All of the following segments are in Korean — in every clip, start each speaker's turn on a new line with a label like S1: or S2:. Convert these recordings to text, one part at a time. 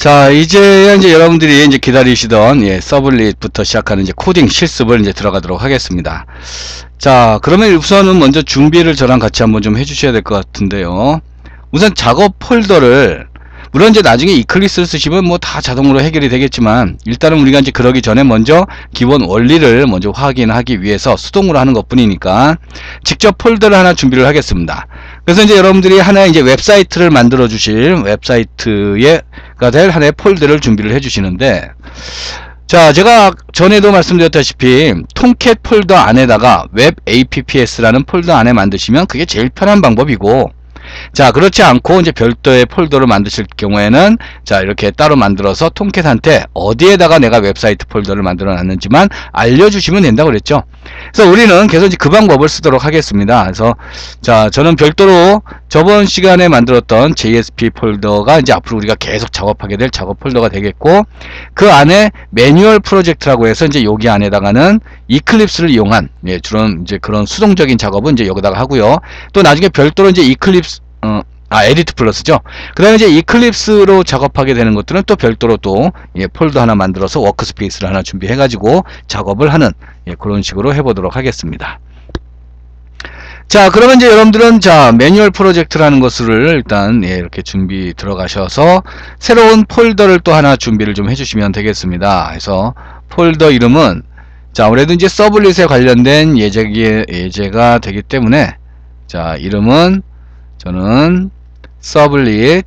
S1: 자, 이제 이제 여러분들이 이제 기다리시던 예, 서블릿부터 시작하는 이제 코딩 실습을 이제 들어가도록 하겠습니다. 자, 그러면 우선은 먼저 준비를 저랑 같이 한번 좀 해주셔야 될 것 같은데요. 우선 작업 폴더를 물론 이제 나중에 이클리스를 쓰시면 뭐 다 자동으로 해결이 되겠지만 일단은 우리가 이제 그러기 전에 먼저 기본 원리를 먼저 확인하기 위해서 수동으로 하는 것 뿐이니까 직접 폴더를 하나 준비를 하겠습니다. 그래서 이제 여러분들이 하나의 이제 웹사이트를 만들어 주실 웹사이트가 될 하나의 폴더를 준비를 해 주시는데 자 제가 전에도 말씀드렸다시피 통캣 폴더 안에다가 웹 apps라는 폴더 안에 만드시면 그게 제일 편한 방법이고 자 그렇지 않고 이제 별도의 폴더를 만드실 경우에는 자 이렇게 따로 만들어서 통캣한테 어디에다가 내가 웹사이트 폴더를 만들어 놨는지만 알려주시면 된다고 그랬죠 그래서 우리는 계속 이제 그 방법을 쓰도록 하겠습니다 그래서 자 저는 별도로 저번 시간에 만들었던 JSP 폴더가 이제 앞으로 우리가 계속 작업하게 될 작업 폴더가 되겠고 그 안에 매뉴얼 프로젝트라고 해서 이제 여기 안에다가는 이클립스를 이용한 예, 주로 이제 그런 수동적인 작업은 이제 여기다가 하고요. 또 나중에 별도로 이제 이클립스 어, 아 에디트 플러스죠. 그 다음에 이제 이클립스로 작업하게 되는 것들은 또 별도로 또 예, 폴더 하나 만들어서 워크스페이스를 하나 준비해 가지고 작업을 하는 예, 그런 식으로 해보도록 하겠습니다. 자 그러면 이제 여러분들은 자 매뉴얼 프로젝트라는 것을 일단 예, 이렇게 준비 들어가셔서 새로운 폴더를 또 하나 준비를 좀 해주시면 되겠습니다 그래서 폴더 이름은 자 아무래도 이제 서블릿에 관련된 예제, 예제가 되기 때문에 자 이름은 저는 서블릿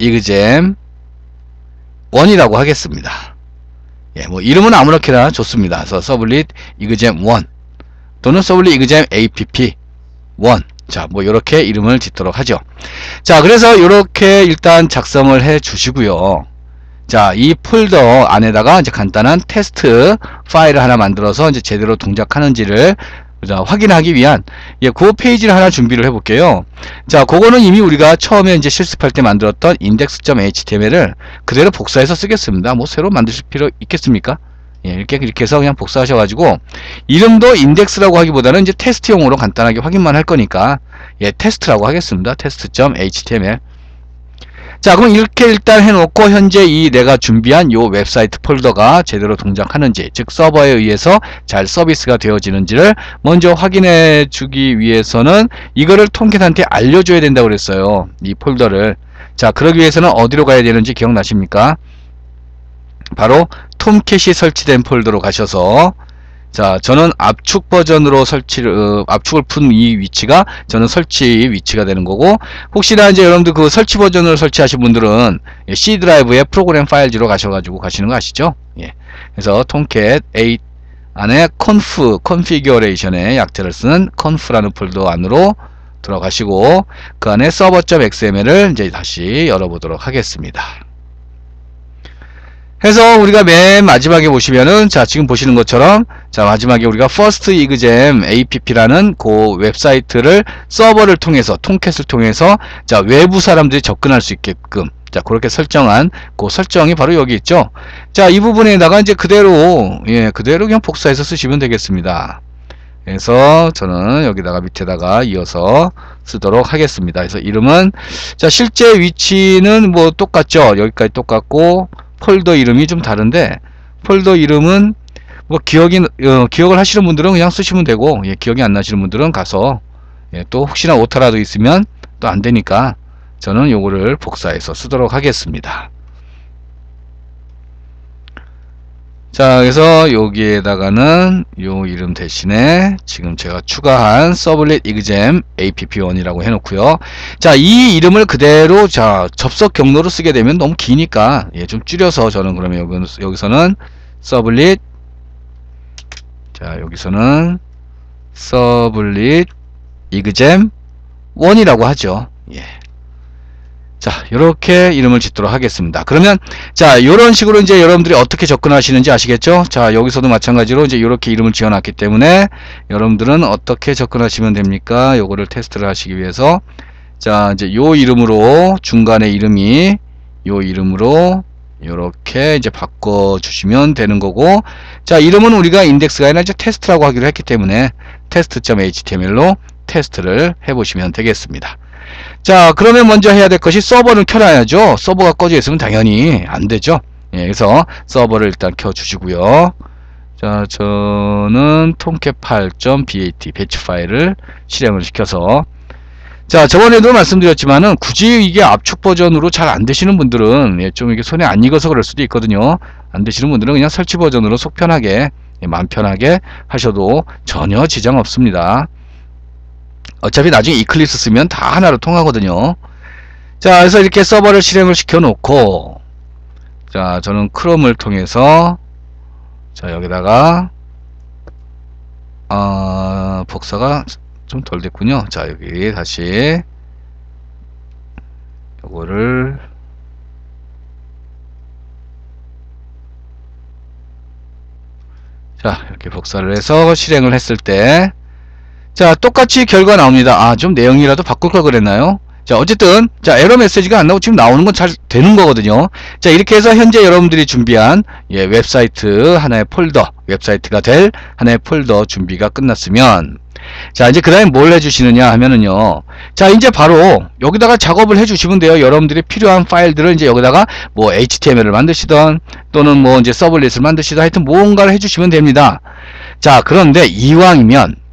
S1: 이그잼 1이라고 하겠습니다 예, 뭐 이름은 아무렇게나 좋습니다 그래서 서블릿 이그잼 1 또는 서블리 이그잼 app 1 자, 뭐 이렇게 이름을 짓도록 하죠. 자, 그래서 이렇게 일단 작성을 해 주시고요. 자, 이 폴더 안에다가 이제 간단한 테스트 파일을 하나 만들어서 이제 제대로 동작하는지를 자, 확인하기 위한 예, 그 페이지를 하나 준비를 해 볼게요. 자, 그거는 이미 우리가 처음에 이제 실습할 때 만들었던 index.html을 그대로 복사해서 쓰겠습니다. 뭐 새로 만드실 필요 있겠습니까? 예, 이렇게 이렇게 해서 그냥 복사하셔가지고 이름도 인덱스라고 하기보다는 이제 테스트용으로 간단하게 확인만 할 거니까 예, 테스트라고 하겠습니다. 테스트.html 자 그럼 이렇게 일단 해놓고 현재 이 내가 준비한 요 웹사이트 폴더가 제대로 동작하는지 즉 서버에 의해서 잘 서비스가 되어지는지를 먼저 확인해 주기 위해서는 이거를 통캣한테 알려줘야 된다고 그랬어요 이 폴더를. 자 그러기 위해서는 어디로 가야 되는지 기억나십니까? 바로 톰캣이 설치된 폴더로 가셔서 자 저는 압축 버전으로 설치를 어, 압축을 푼 이 위치가 저는 설치 위치가 되는 거고 혹시나 이제 여러분들 그 설치 버전을 설치하신 분들은 C 드라이브에 프로그램 파일지로 가셔가지고 가시는 거 아시죠? 예. 그래서 톰캣 8 안에 conf 컨피규레이션의 약자를 쓰는 conf라는 폴더 안으로 들어가시고 그 안에 server.xml을 이제 다시 열어보도록 하겠습니다. 해서 우리가 맨 마지막에 보시면은 자 지금 보시는 것처럼 자 마지막에 우리가 first exam app라는 그 웹사이트를 서버를 통해서 통캣을 통해서 자 외부 사람들이 접근할 수 있게끔 자 그렇게 설정한 그 설정이 바로 여기 있죠? 자 이 부분에다가 이제 그대로 예 그대로 그냥 복사해서 쓰시면 되겠습니다. 그래서 저는 여기다가 밑에다가 이어서 쓰도록 하겠습니다. 그래서 이름은 자 실제 위치는 뭐 똑같죠? 여기까지 똑같고 폴더 이름이 좀 다른데 폴더 이름은 뭐 기억이 어, 기억을 하시는 분들은 그냥 쓰시면 되고 예, 기억이 안 나시는 분들은 가서 예, 또 혹시나 오타라도 있으면 또 안 되니까 저는 요거를 복사해서 쓰도록 하겠습니다. 자 그래서 여기에다가는 요 이름 대신에 지금 제가 추가한 서블릿 이그잼 app1이라고 해놓고요 자 이 이름을 그대로 자 접속 경로로 쓰게 되면 너무 기니까 예, 좀 줄여서 저는 그러면 여기, 여기서는 서블릿 자 여기서는 서블릿 이그잼 1이라고 하죠 예. 자 이렇게 이름을 짓도록 하겠습니다. 그러면 자 이런 식으로 이제 여러분들이 어떻게 접근하시는지 아시겠죠? 자 여기서도 마찬가지로 이제 이렇게 이름을 지어 놨기 때문에 여러분들은 어떻게 접근하시면 됩니까? 요거를 테스트를 하시기 위해서. 자 이제 요 이름으로 중간에 이름이 요 이름으로 이렇게 이제 바꿔 주시면 되는 거고. 자 이름은 우리가 인덱스가 아니라 이제 테스트라고 하기로 했기 때문에 테스트.html로 테스트를 해 보시면 되겠습니다 자, 그러면 먼저 해야 될 것이 서버를 켜놔야죠. 서버가 꺼져 있으면 당연히 안 되죠. 예, 그래서 서버를 일단 켜주시고요. 자, 저는 tomcat 8.bat 배치 파일을 실행을 시켜서 자, 저번에도 말씀드렸지만은 굳이 이게 압축 버전으로 잘 안 되시는 분들은 예, 좀 이게 손에 안 익어서 그럴 수도 있거든요. 안 되시는 분들은 그냥 설치 버전으로 속 편하게 예, 마음 편하게 하셔도 전혀 지장 없습니다. 어차피 나중에 이클립스 쓰면 다 하나로 통하거든요. 자, 그래서 이렇게 서버를 실행을 시켜 놓고 자, 저는 크롬을 통해서 자, 여기다가 아, 복사가 좀 덜 됐군요. 자, 여기 다시 요거를 자, 이렇게 복사를 해서 실행을 했을 때 자, 똑같이 결과 나옵니다. 아, 좀 내용이라도 바꿀 걸 그랬나요? 자, 어쨌든, 자, 에러 메시지가 안 나오고 지금 나오는 건 잘 되는 거거든요. 자, 이렇게 해서 현재 여러분들이 준비한, 예, 웹사이트 하나의 폴더, 웹사이트가 될 하나의 폴더 준비가 끝났으면, 자, 이제 그 다음에 뭘 해주시느냐 하면은요. 자, 이제 바로 여기다가 작업을 해주시면 돼요. 여러분들이 필요한 파일들을 이제 여기다가 뭐 HTML을 만드시던 또는 뭐 이제 서블릿을 만드시던 하여튼 뭔가를 해주시면 됩니다. 자, 그런데 이왕이면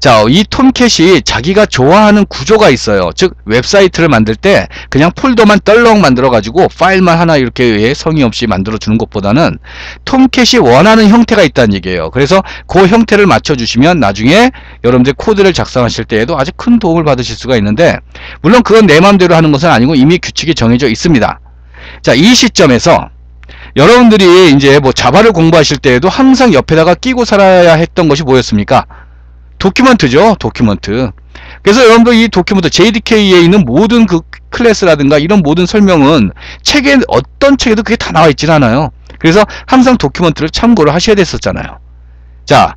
S1: 자, 이 톰캣이 자기가 좋아하는 구조가 있어요. 즉, 웹사이트를 만들 때 그냥 폴더만 떨렁 만들어 가지고 파일만 하나 이렇게 성의 없이 만들어 주는 것보다는 톰캣이 원하는 형태가 있다는 얘기예요. 그래서 그 형태를 맞춰 주시면 나중에 여러분들 코드를 작성하실 때에도 아주 큰 도움을 받으실 수가 있는데, 물론 그건 내 마음대로 하는 것은 아니고 이미 규칙이 정해져 있습니다. 자, 이 시점에서 여러분들이 이제 뭐 자바를 공부하실 때에도 항상 옆에다가 끼고 살아야 했던 것이 뭐였습니까? 도큐먼트죠. 도큐먼트. 그래서 여러분들 이 도큐먼트 JDK에 있는 모든 그 클래스라든가 이런 모든 설명은 책에 어떤 책에도 그게 다 나와 있진 않아요. 그래서 항상 도큐먼트를 참고를 하셔야 됐었잖아요. 자,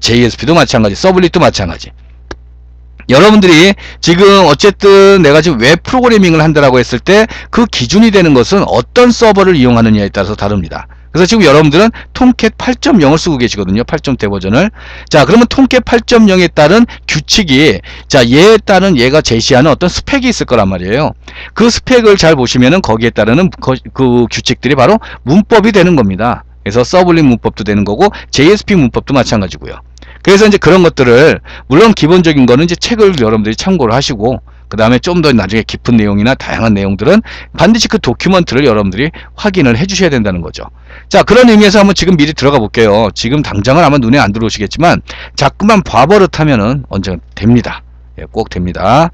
S1: JSP도 마찬가지, 서블릿도 마찬가지. 여러분들이 지금 어쨌든 내가 지금 웹 프로그래밍을 한다라고 했을 때 그 기준이 되는 것은 어떤 서버를 이용하느냐에 따라서 다릅니다. 그래서 지금 여러분들은 톰캣 8.0을 쓰고 계시거든요. 8.0대 버전을. 자, 그러면 톰캣 8.0에 따른 규칙이 자, 얘에 따른 얘가 제시하는 어떤 스펙이 있을 거란 말이에요. 그 스펙을 잘 보시면은 거기에 따르는 그, 그 규칙들이 바로 문법이 되는 겁니다. 그래서 서블린 문법도 되는 거고 JSP 문법도 마찬가지고요. 그래서 이제 그런 것들을 물론 기본적인 거는 이제 책을 여러분들이 참고를 하시고 그 다음에 좀 더 나중에 깊은 내용이나 다양한 내용들은 반드시 그 도큐먼트를 여러분들이 확인을 해 주셔야 된다는 거죠. 자 그런 의미에서 한번 지금 미리 들어가 볼게요. 지금 당장은 아마 눈에 안 들어오시겠지만 자꾸만 봐버릇하면은 언제 됩니다. 예, 꼭 됩니다.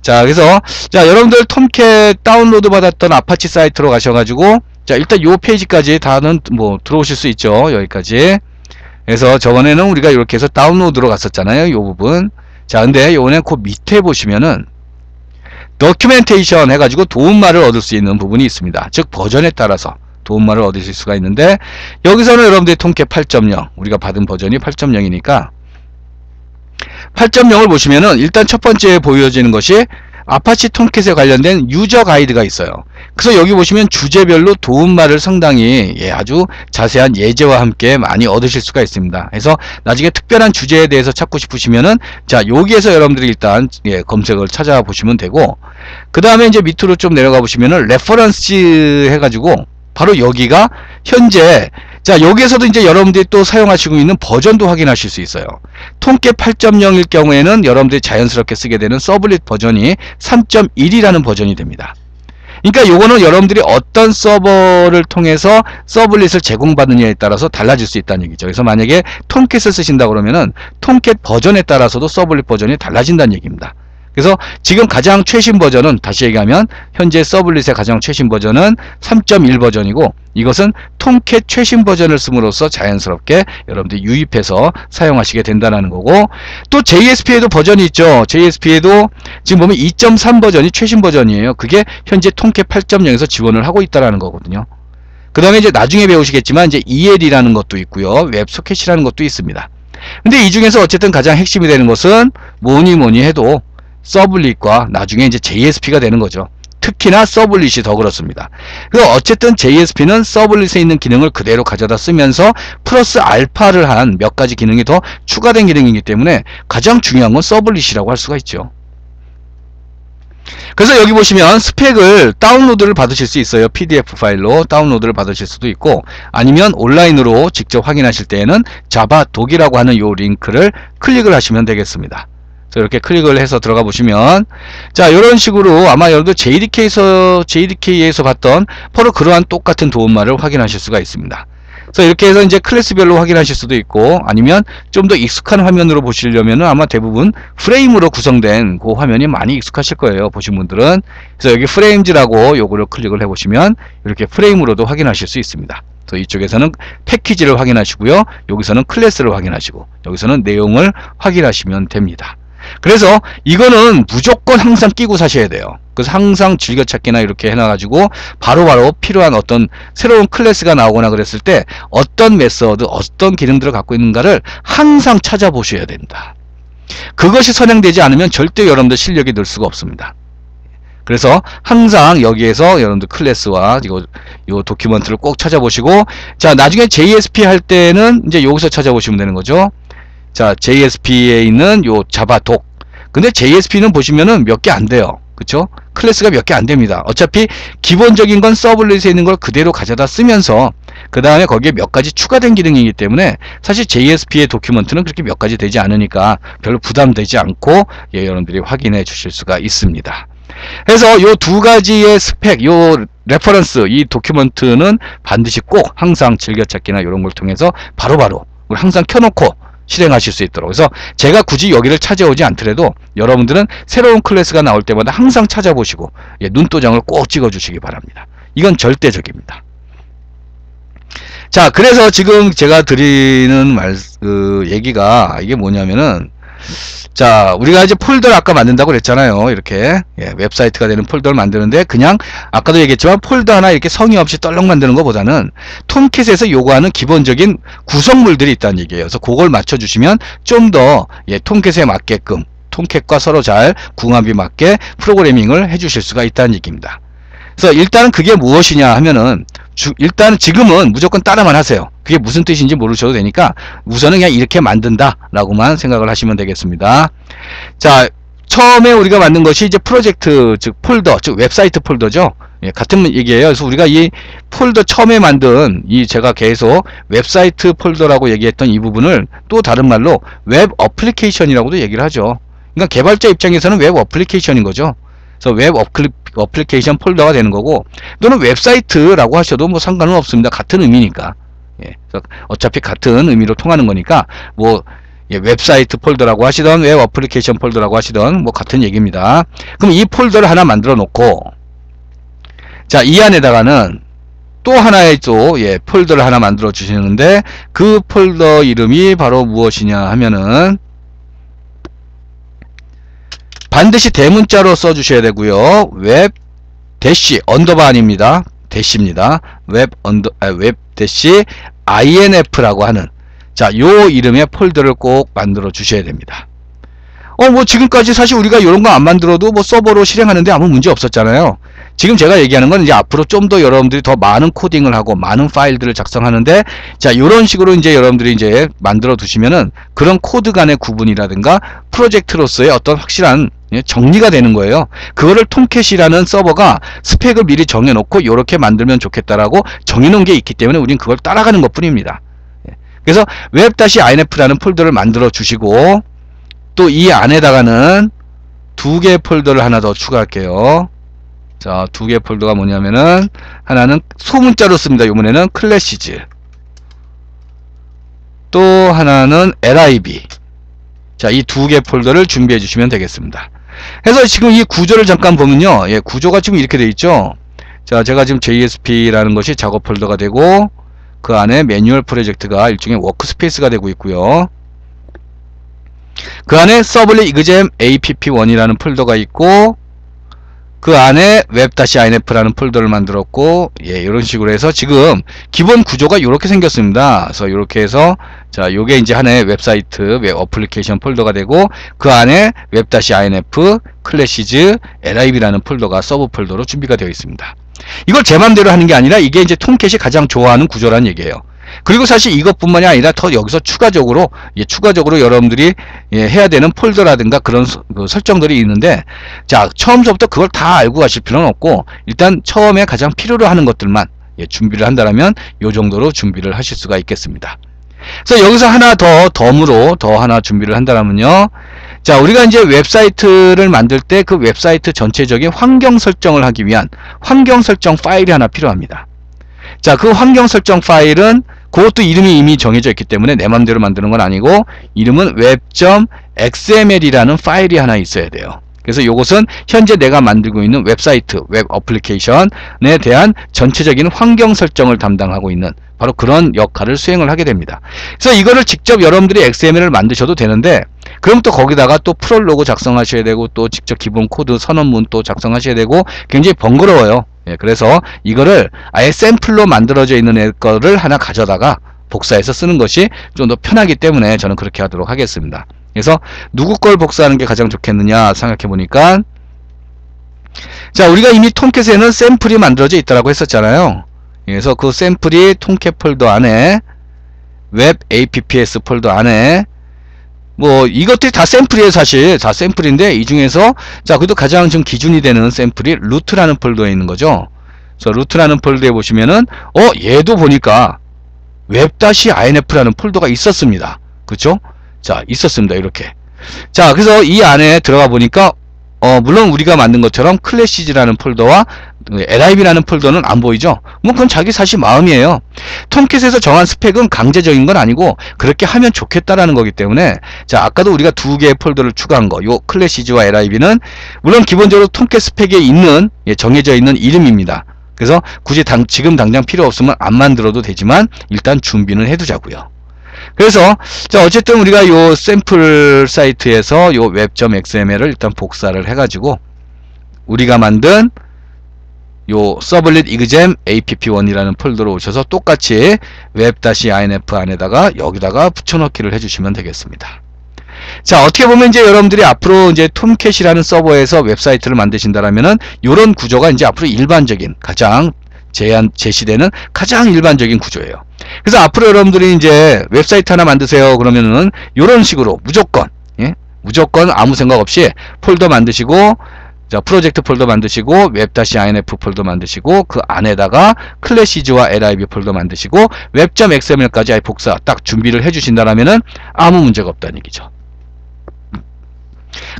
S1: 자 그래서 자 여러분들 톰캣 다운로드 받았던 아파치 사이트로 가셔가지고 자 일단 요 페이지까지 다는 뭐 들어오실 수 있죠. 여기까지. 그래서 저번에는 우리가 이렇게 해서 다운로드로 갔었잖아요. 요 부분. 자 근데 요번에 그 밑에 보시면은 도큐멘테이션 해가지고 도움말을 얻을 수 있는 부분이 있습니다. 즉 버전에 따라서 도움말을 얻으실 수가 있는데 여기서는 여러분들이 통계 8.0 우리가 받은 버전이 8.0이니까 8.0을 보시면은 일단 첫 번째 보여지는 것이 아파치 톰캣에 관련된 유저 가이드가 있어요. 그래서 여기 보시면 주제별로 도움말을 상당히 예, 아주 자세한 예제와 함께 많이 얻으실 수가 있습니다. 그래서 나중에 특별한 주제에 대해서 찾고 싶으시면은 자 여기에서 여러분들이 일단 예, 검색을 찾아보시면 되고 그 다음에 이제 밑으로 좀 내려가 보시면은 레퍼런스 해가지고 바로 여기가 현재 자 여기에서도 이제 여러분들이 또 사용하시고 있는 버전도 확인하실 수 있어요 통계 8.0일 경우에는 여러분들이 자연스럽게 쓰게 되는 서블릿 버전이 3.1이라는 버전이 됩니다 그러니까 요거는 여러분들이 어떤 서버를 통해서 서블릿을 제공받느냐에 따라서 달라질 수 있다는 얘기죠. 그래서 만약에 톰캣을 쓰신다 그러면은 톰캣 버전에 따라서도 서블릿 버전이 달라진다는 얘기입니다. 그래서 지금 가장 최신 버전은 다시 얘기하면 현재 서블릿의 가장 최신 버전은 3.1 버전이고 이것은 톰캣 최신 버전을 씀으로써 자연스럽게 여러분들이 유입해서 사용하시게 된다는 거고 또 JSP에도 버전이 있죠. JSP에도 지금 보면 2.3 버전이 최신 버전이에요. 그게 현재 톰캣 8.0에서 지원을 하고 있다는 거거든요. 그 다음에 이제 나중에 배우시겠지만 이제 EL이라는 것도 있고요. 웹소켓이라는 것도 있습니다. 근데 이 중에서 어쨌든 가장 핵심이 되는 것은 뭐니 뭐니 해도 서블릿과 나중에 이제 JSP가 되는 거죠. 특히나 서블릿이 더 그렇습니다. 그 어쨌든 JSP는 서블릿에 있는 기능을 그대로 가져다 쓰면서 플러스 알파를 한 몇 가지 기능이 더 추가된 기능이기 때문에 가장 중요한 건 서블릿이라고 할 수가 있죠. 그래서 여기 보시면 스펙을 다운로드를 받으실 수 있어요. PDF 파일로 다운로드를 받으실 수도 있고 아니면 온라인으로 직접 확인하실 때에는 자바 독이라고 하는 요 링크를 클릭을 하시면 되겠습니다. 이렇게 클릭을 해서 들어가 보시면 자 이런 식으로 아마 여러분들 JDK에서 JDK에서 봤던 바로 그러한 똑같은 도움말을 확인하실 수가 있습니다. 그래서 이렇게 해서 이제 클래스별로 확인하실 수도 있고 아니면 좀 더 익숙한 화면으로 보시려면은 아마 대부분 프레임으로 구성된 그 화면이 많이 익숙하실 거예요 보신 분들은. 그래서 여기 프레임즈라고 요거를 클릭을 해 보시면 이렇게 프레임으로도 확인하실 수 있습니다. 그래서 이쪽에서는 패키지를 확인하시고요. 여기서는 클래스를 확인하시고 여기서는 내용을 확인하시면 됩니다 그래서 이거는 무조건 항상 끼고 사셔야 돼요. 그래서 항상 즐겨찾기나 이렇게 해놔가지고 바로바로 바로 필요한 어떤 새로운 클래스가 나오거나 그랬을 때 어떤 메서드, 어떤 기능들을 갖고 있는가를 항상 찾아보셔야 된다. 그것이 선행되지 않으면 절대 여러분들 실력이 늘 수가 없습니다. 그래서 항상 여기에서 여러분들 클래스와 이거 요 도큐먼트를 꼭 찾아보시고 자 나중에 JSP 할 때는 이제 여기서 찾아보시면 되는 거죠. 자, JSP에 있는 요 자바 독. 근데 JSP는 보시면은 몇 개 안 돼요. 그쵸? 클래스가 몇 개 안 됩니다. 어차피 기본적인 건 서블릿에 있는 걸 그대로 가져다 쓰면서 그 다음에 거기에 몇 가지 추가된 기능이기 때문에 사실 JSP의 도큐먼트는 그렇게 몇 가지 되지 않으니까 별로 부담되지 않고 예, 여러분들이 확인해 주실 수가 있습니다. 그래서 요두 가지의 스펙, 요 레퍼런스, 이 도큐먼트는 반드시 꼭 항상 즐겨찾기나 이런 걸 통해서 바로바로 바로 항상 켜놓고 실행하실 수 있도록. 그래서 제가 굳이 여기를 찾아오지 않더라도 여러분들은 새로운 클래스가 나올 때마다 항상 찾아보시고 예, 눈도장을 꼭 찍어 주시기 바랍니다. 이건 절대적입니다. 자 그래서 지금 제가 드리는 말 그 얘기가 이게 뭐냐면은 자 우리가 이제 폴더를 아까 만든다고 그랬잖아요. 이렇게. 예, 웹사이트가 되는 폴더를 만드는데 그냥 아까도 얘기했지만 폴더 하나 이렇게 성의 없이 떨렁 만드는 것보다는 톰캣에서 요구하는 기본적인 구성물들이 있다는 얘기예요. 그래서 그걸 맞춰 주시면 좀더 예, 톰캣에 맞게끔 톰캣과 서로 잘 궁합이 맞게 프로그래밍을 해 주실 수가 있다는 얘기입니다. 그래서 일단은 그게 무엇이냐 하면은 주, 일단 지금은 무조건 따라만 하세요. 그게 무슨 뜻인지 모르셔도 되니까 우선은 그냥 이렇게 만든다 라고만 생각을 하시면 되겠습니다. 자 처음에 우리가 만든 것이 이제 프로젝트 즉 폴더 즉 웹사이트 폴더죠. 예, 같은 얘기예요. 그래서 우리가 이 폴더 처음에 만든 이 제가 계속 웹사이트 폴더라고 얘기했던 이 부분을 또 다른 말로 웹 어플리케이션이라고도 얘기를 하죠. 그러니까 개발자 입장에서는 웹 어플리케이션인 거죠. 그래서 웹 어플리, 어플리케이션 폴더가 되는 거고 또는 웹사이트라고 하셔도 뭐 상관은 없습니다. 같은 의미니까. 예, 어차피 같은 의미로 통하는 거니까 뭐 예, 웹사이트 폴더라고 하시던 웹 어플리케이션 폴더라고 하시던 뭐 같은 얘기입니다. 그럼 이 폴더를 하나 만들어 놓고 자 이 안에다가는 또 하나의 또 예, 폴더를 하나 만들어 주시는데 그 폴더 이름이 바로 무엇이냐 하면은 반드시 대문자로 써 주셔야 되고요. 웹 대시 언더바 아닙니다. 대시입니다. 웹 언더 아, 웹 대시 inf라고 하는 자, 요 이름의 폴더를 꼭 만들어 주셔야 됩니다. 어, 뭐 지금까지 사실 우리가 이런 거 안 만들어도 뭐 서버로 실행하는데 아무 문제 없었잖아요. 지금 제가 얘기하는 건 이제 앞으로 좀 더 여러분들이 더 많은 코딩을 하고 많은 파일들을 작성하는데 자 이런 식으로 이제 여러분들이 이제 만들어 두시면은 그런 코드 간의 구분이라든가 프로젝트로서의 어떤 확실한 예, 정리가 되는 거예요. 그거를 통캣이라는 서버가 스펙을 미리 정해놓고 이렇게 만들면 좋겠다라고 정해놓은 게 있기 때문에 우린 그걸 따라가는 것 뿐입니다. 예. 그래서 web-inf라는 폴더를 만들어 주시고 또 이 안에다가는 두 개의 폴더를 하나 더 추가할게요. 자, 두 개의 폴더가 뭐냐면은 하나는 소문자로 씁니다. 이번에는 클래시즈. 또 하나는 lib. 자, 이 두 개 폴더를 준비해 주시면 되겠습니다. 그래서 지금 이 구조를 잠깐 보면요. 예, 구조가 지금 이렇게 돼 있죠. 자, 제가 지금 JSP라는 것이 작업 폴더가 되고 그 안에 매뉴얼 프로젝트가 일종의 워크스페이스가 되고 있고요. 그 안에 서블리 이그잼 app1이라는 폴더가 있고 그 안에 web-inf라는 폴더를 만들었고 예, 이런 식으로 해서 지금 기본 구조가 이렇게 생겼습니다. 그래서 이렇게 해서 자, 요게 이제 하나의 웹사이트 웹 어플리케이션 폴더가 되고 그 안에 web-inf, 클래시즈, lib라는 폴더가 서브 폴더로 준비가 되어 있습니다. 이걸 제 맘대로 하는 게 아니라 이게 이제 통캣이 가장 좋아하는 구조라는 얘기예요. 그리고 사실 이것뿐만이 아니라 더 여기서 추가적으로 예, 추가적으로 여러분들이 예, 해야 되는 폴더라든가 그런 서- 그 설정들이 있는데 자 처음부터 그걸 다 알고 가실 필요는 없고 일단 처음에 가장 필요로 하는 것들만 예, 준비를 한다면 요 정도로 준비를 하실 수가 있겠습니다. 그래서 여기서 하나 더 덤으로 더 하나 준비를 한다면요. 자, 우리가 이제 웹사이트를 만들 때 그 웹사이트 전체적인 환경 설정을 하기 위한 환경 설정 파일이 하나 필요합니다. 자, 그 환경 설정 파일은 그것도 이름이 이미 정해져 있기 때문에 내 맘대로 만드는 건 아니고 이름은 web.xml이라는 파일이 하나 있어야 돼요. 그래서 이것은 현재 내가 만들고 있는 웹사이트, 웹 어플리케이션에 대한 전체적인 환경 설정을 담당하고 있는 바로 그런 역할을 수행을 하게 됩니다. 그래서 이거를 직접 여러분들이 XML을 만드셔도 되는데 그럼 또 거기다가 또 프롤로그 작성하셔야 되고 또 직접 기본 코드 선언문 또 작성하셔야 되고 굉장히 번거로워요. 예, 그래서 이거를 아예 샘플로 만들어져 있는 애 거를 하나 가져다가 복사해서 쓰는 것이 좀 더 편하기 때문에 저는 그렇게 하도록 하겠습니다. 그래서 누구 걸 복사하는 게 가장 좋겠느냐 생각해 보니까 자 우리가 이미 톰캣에는 샘플이 만들어져 있다고 했었잖아요. 그래서 그 샘플이 톰캣 폴더 안에 웹 apps 폴더 안에 뭐 이것들이 다 샘플이에요 사실. 다 샘플인데 이 중에서 자 그래도 가장 좀 기준이 되는 샘플이 루트라는 폴더에 있는 거죠. 그래서 루트라는 폴더에 보시면은 어 얘도 보니까 웹-inf라는 폴더가 있었습니다. 그쵸? 자 있었습니다 이렇게. 자 그래서 이 안에 들어가 보니까 어 물론 우리가 만든 것처럼 클래시즈라는 폴더와 LIB라는 폴더는 안 보이죠? 뭐 그건 자기 사실 마음이에요. 톰캣에서 정한 스펙은 강제적인 건 아니고 그렇게 하면 좋겠다라는 거기 때문에 자 아까도 우리가 두 개의 폴더를 추가한 거 요 클래시즈와 LIB는 물론 기본적으로 톰캣 스펙에 있는 예, 정해져 있는 이름입니다. 그래서 굳이 당, 지금 당장 필요 없으면 안 만들어도 되지만 일단 준비는 해두자고요. 그래서 자 어쨌든 우리가 요 샘플 사이트에서 요 web.xml을 일단 복사를 해가지고 우리가 만든 요 서블릿 이그잼 app1이라는 폴더로 오셔서 똑같이 web-inf 안에다가 여기다가 붙여넣기를 해주시면 되겠습니다. 자 어떻게 보면 이제 여러분들이 앞으로 이제 톰캣이라는 서버에서 웹사이트를 만드신다라면은 이런 구조가 이제 앞으로 일반적인 가장 제한 제시되는 가장 일반적인 구조예요. 그래서 앞으로 여러분들이 이제 웹사이트 하나 만드세요 그러면은 이런 식으로 무조건 예? 무조건 아무 생각 없이 폴더 만드시고 자, 프로젝트 폴더 만드시고 웹-inf 폴더 만드시고 그 안에다가 클래시즈와 lib 폴더 만드시고 웹.xml까지 아예 복사 딱 준비를 해 주신다라면은 아무 문제가 없다는 얘기죠.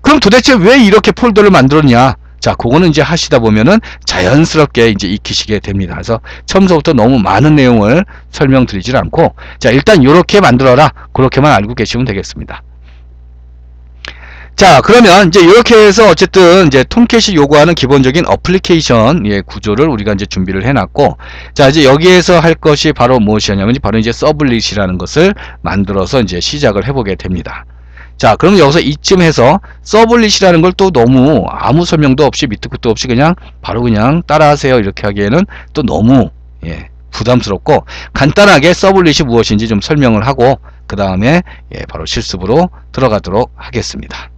S1: 그럼 도대체 왜 이렇게 폴더를 만들었냐? 자, 그거는 이제 하시다 보면은 자연스럽게 이제 익히시게 됩니다. 그래서 처음부터 너무 많은 내용을 설명드리질 않고 자, 일단 이렇게 만들어라. 그렇게만 알고 계시면 되겠습니다. 자 그러면 이제 이렇게 해서 어쨌든 이제 톰캣이 요구하는 기본적인 어플리케이션 예, 구조를 우리가 이제 준비를 해놨고 자 이제 여기에서 할 것이 바로 무엇이냐면 바로 이제 서블릿이라는 것을 만들어서 이제 시작을 해보게 됩니다. 자 그럼 여기서 이쯤 해서 서블릿이라는 걸 또 너무 아무 설명도 없이 밑도 끝도 없이 그냥 바로 그냥 따라하세요 이렇게 하기에는 또 너무 예, 부담스럽고 간단하게 서블릿이 무엇인지 좀 설명을 하고 그 다음에 예, 바로 실습으로 들어가도록 하겠습니다.